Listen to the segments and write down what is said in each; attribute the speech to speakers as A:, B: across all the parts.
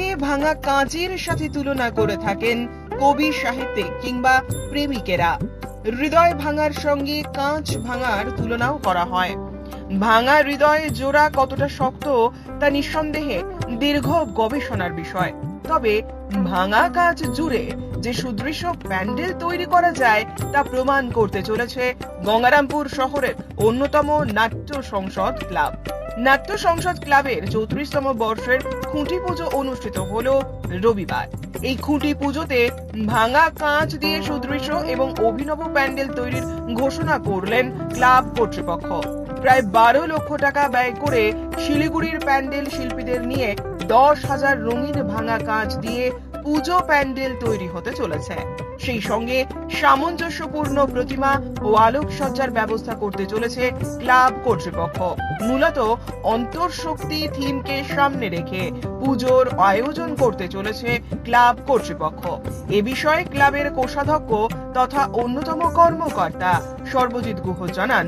A: ভাঙা ভাঙা কাঁচের সাথে তুলনা করে থাকেন কবি সাহিত্যে কিংবা প্রেমিকেরা। হৃদয় ভাঙার সঙ্গে কাঁচ ভাঙার তুলনাও করা হয়। ভাঙা হৃদয়ে জোড়া কতটা শক্ত তা নিঃসন্দেহে দীর্ঘ গবেষণার বিষয়। তবে ভাঙা কাজ জুড়ে যে সুদৃশ্য প্যান্ডেল তৈরি করা যায় তা প্রমাণ করতে চলেছে গঙ্গারামপুর শহরের অন্যতম নাট্য সংসদ ক্লাব। নাট্য সংসদ ক্লাবের চৌত্রিশতম বর্ষের খুঁটি পুজো অনুষ্ঠিত হলো রবিবার। এই খুঁটি পুজোতে ভাঙা কাঁচ দিয়ে সুদৃশ্য এবং অভিনব প্যান্ডেল তৈরির ঘোষণা করলেন ক্লাব কর্তৃপক্ষ। প্রায় বারো লক্ষ টাকা ব্যয় করে শিলিগুড়ির প্যান্ডেল শিল্পীদের নিয়ে দশ হাজার রঙিন ভাঙা কাঁচ দিয়ে পুজো প্যান্ডেল তৈরি হতে চলেছে। সেই সঙ্গে সামঞ্জস্যপূর্ণ প্রতিমা ও আলোকসজ্জার ব্যবস্থা করতে চলেছে ক্লাব কর্তৃপক্ষ। মূলত অন্তর্শক্তি থিমকে সামনে রেখে পুজোর আয়োজন করতে চলেছে ক্লাব কর্তৃপক্ষ। এ বিষয়ে ক্লাবের কোষাধ্যক্ষ তথা অন্যতম কর্মকর্তা সর্বজিৎ গুহ জানান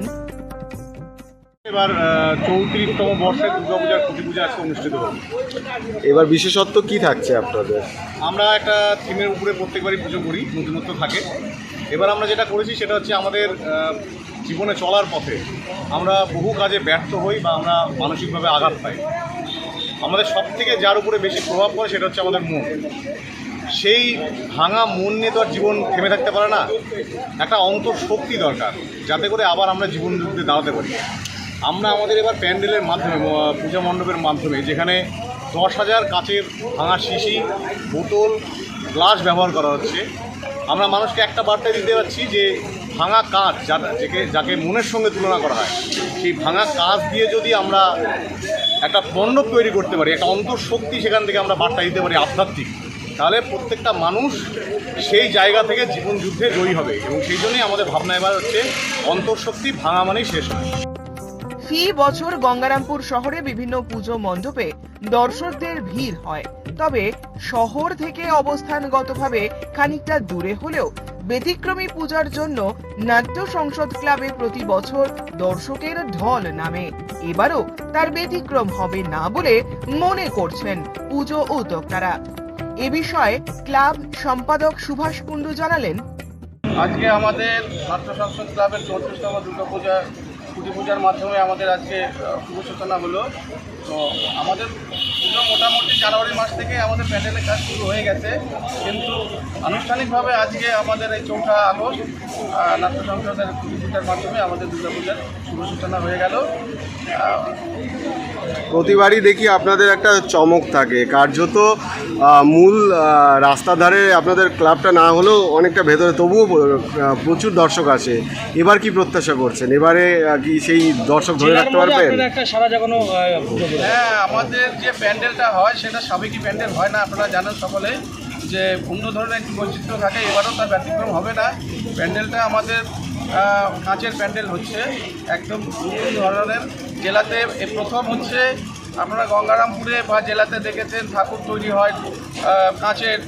B: এবার চৌত্রিশতম বর্ষে দুর্গাপূজার খুঁটি পূজা আজকে অনুষ্ঠিত হবে।
C: এবার বিশেষত্ব কি থাকছে আপনাদের?
B: আমরা একটা থিমের উপরে প্রত্যেকবারই পুজো করি নতুনত্ব থাকে। এবার আমরা যেটা করেছি সেটা হচ্ছে আমাদের জীবনে চলার পথে আমরা বহু কাজে ব্যর্থ হই বা আমরা মানসিকভাবে আঘাত পাই। আমাদের সব থেকে যার উপরে বেশি প্রভাব পড়ে সেটা হচ্ছে আমাদের মন। সেই ভাঙা মন নিয়ে তো আর জীবন থেমে থাকতে পারে না। একটা অন্তর শক্তি দরকার যাতে করে আবার আমরা জীবন যুদ্ধে দাঁড়াতে পারি। আমরা আমাদের এবার প্যান্ডেলের মাধ্যমে পূজা মণ্ডপের মাধ্যমে, যেখানে দশ হাজার কাচের ভাঙা শিশি, বোতল, গ্লাস ব্যবহার করা হচ্ছে। আমরা মানুষকে একটা বার্তা দিতে পারছি যে, ভাঙা কাঁচ যাকে যাকে মনের সঙ্গে তুলনা করা হয়, সেই ভাঙা কাঁচ দিয়ে যদি আমরা একটা মণ্ডপ তৈরি করতে পারি, একটা অন্তঃশক্তি সেখান থেকে আমরা বার্তা দিতে পারি আধ্যাত্মিক, তাহলে প্রত্যেকটা মানুষ সেই জায়গা থেকে জীবন যুদ্ধে জয়ী হবে এবং সেই জন্যই আমাদের ভাবনা এবার হচ্ছে, অন্তঃশক্তি ভাঙা মানেই শেষ হয়।
A: ফি বছর গঙ্গারামপুর শহরে বিভিন্ন পুজো মণ্ডপে দর্শকদের ভিড় হয়। তবে শহর থেকে অবস্থানগতভাবে খানিকটা দূরে হলেও ব্যতিক্রমী পূজার জন্য নাট্য সংসদ ক্লাবে প্রতি বছর দর্শকের ঢল নামে। এবারও তার ব্যতিক্রম হবে না বলে মনে করছেন পুজো উদ্যোক্তারা। এ বিষয়ে ক্লাব সম্পাদক সুভাষ কুণ্ডু জানালেন।
D: আজকে আমাদের নাট্য সংসদ ক্লাবের চৌত্রিশতম দুর্গা পূজা খুঁটি পূজার মাধ্যমে আমাদের আজকে শুভ সূচনা হলো। তো আমাদের পুজো মোটামুটি জানুয়ারি মাস থেকে আমাদের প্যান্ডেলের কাজ শুরু হয়ে গেছে। কিন্তু আনুষ্ঠানিকভাবে আজকে আমাদের এই চৌঠা আগস্ট নাট্য সংসদের খুঁটি মাধ্যমে আমাদের দুর্গা পূজার শুভ সূচনা হয়ে গেল।
C: প্রতিবারই দেখি আপনাদের একটা চমক থাকে। কার্যত মূল রাস্তার ধারে আপনাদের ক্লাবটা না হলেও অনেকটা ভেতরে তবুও প্রচুর দর্শক আসে। এবার কি প্রত্যাশা করছেন? এবারে কি সেই দর্শক ধরে রাখতে পারবেন?
D: হ্যাঁ আমাদের যে প্যান্ডেলটা হয় সেটা সাবেকি প্যান্ডেল হয় না আপনারা জানেন সকলে যে অন্য ধরনের একটি বৈচিত্র্য থাকে এবারও তার ব্যতিক্রম হবে না। প্যান্ডেলটা আমাদের কাঁচের প্যান্ডেল হচ্ছে একদম ধরনের। জেলাতে প্রথম হচ্ছে আপনারা গঙ্গারামপুরে বা জেলাতে দেখেছেন, ঠাকুর তৈরি হয় কাঁচের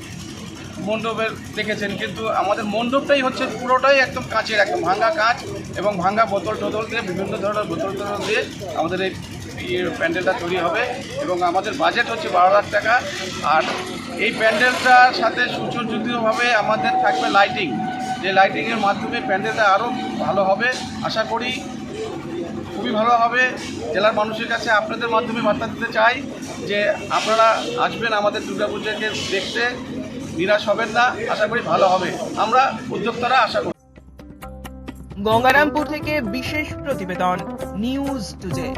D: মণ্ডপের দেখেছেন। কিন্তু আমাদের মণ্ডপটাই হচ্ছে পুরোটাই একদম কাঁচের, একদম ভাঙ্গা কাঁচ এবং ভাঙ্গা বোতল টোতল দিয়ে, বিভিন্ন ধরনের বোতল টোতল দিয়ে আমাদের এই ইয়ে প্যান্ডেলটা তৈরি হবে এবং আমাদের বাজেট হচ্ছে বারো লাখ টাকা। আর এই প্যান্ডেলটার সাথে সুসজ্জিতভাবে আমাদের থাকবে লাইটিং। যে লাইটিংয়ের মাধ্যমে প্যান্ডেলটা আরও ভালো হবে, আশা করি খুবই ভালো হবে। জেলার মানুষের কাছে আপনাদের মাধ্যমে বার্তা দিতে চাই যে আপনারা আসবেন আমাদের দুর্গাপূজাকে দেখতে, নিরাশ হবেন না, আশা করি ভালো হবে। আমরা উদ্যোক্তারা আশা করি।
A: গঙ্গারামপুর থেকে বিশেষ প্রতিবেদন নিউজ টুডে